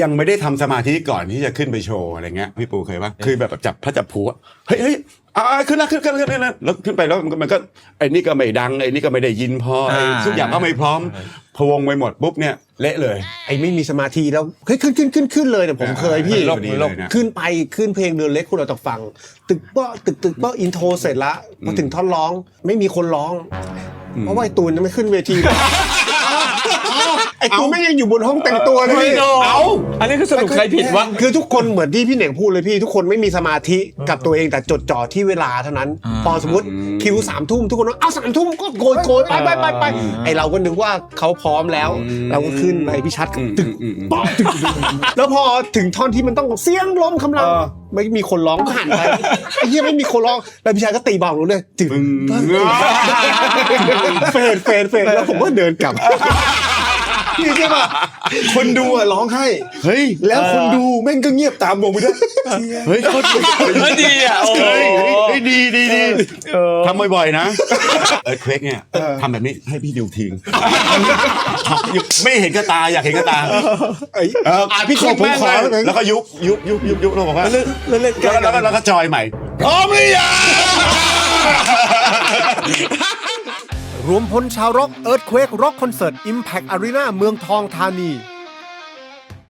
ยังไม่ได้ทำสมาธิก่อนที่จะขึ้นไปโชว์อะไรเงี้ยพี่ปูเคยปะคือแบบจับพระจับผูอะเฮ้ยเฮ้ยอ่าขึ้นละขึ้นขึ้นขึ้นขึ้นนะแล้วขึ้นไปแล้วมันก็มันก็ไอ้นี่ก็ไม่ดังไอ้นี่ก็ไม่ได้ยินพอไอ้อ่าทุกอย่างก็ไม่พร้อมพะวงไปหมดปุ๊บเนี่ยเละเลยไอ้ไม่มีสมาธิแล้วเฮ้ยขึ้นขึ้นขึ้นขึ้นเลยเนี่ยผมเคยพี่มันโลกมันโลกขึ้นไปขึ้นเพลงเดือนเล็กคุณเราต้องฟัง ตึกเป้อตึกตึกเป้ออินโทรเสร็จละพอถึงท่อนร้องไม่มีคนร้อง เพราะว่าไอ้ตูนยังไม่ขึ้นเวที ไอ้ตูนไม่งยังอยู่บนห้องแต่งตัวเลยพี่เอาอันนี้คือสรุปใครผิดวะคือทุกคนเหมือนที่พี่เหน่งพูดเลยพี่ ทุกคนไม่มีสมาธิกับตัวเองแต่จดจ่อที่เวลาเท่านั้น พอสมมติคิวสามทุ่มทุกคนว่าเอาสามทุ่มก็โกยโกยไปไปไปไปไอเราก็นึกว่าเขาพร้อมแล้ว เราก็ขึ้นไปพี่ชัดก็ตึกอืมอืมป๊อกตึกตึกตึกแล้วพอถึงท่อนที่มันต้องเสียงลมคำรามไม่มีคนร้องก็หันไปไอ้เหี้ยไม่มีคนร้องแล้วพี่ชัดก็ตีเบาลงเลยตึกเฟดเฟดเฟดแล้วผมก็เดินกลับ นี่ใช่ป่ะคนดูอะร้องให้เฮ้ยแล้วคนดูแม่งก็เงียบตามวงไปด้วยเฮ้ยโคตรดีเฮ้ยดีอะโอ้โหเฮ้ยเฮ้ยเฮ้ยดีดีดีทำบ่อยๆนะเออเควกเนี่ยทำแบบนี้ให้พี่ดูทิ้งไม่เห็นกับตาอยากเห็นกับตาไอ้เอออะพี่ขอผมขอแม่งแล้วก็ยุบยุบยุบยุบยุบแล้วบอกว่าเล่นเล่นใกล้แล้วกัก็นแล้วก็จอยใหม่พร้อมหรือยัง รวมพลชาวร็อกเอิร์ธเควกร็อกคอนเสิร์ตอิมแพกอารีนาเมืองทองธานี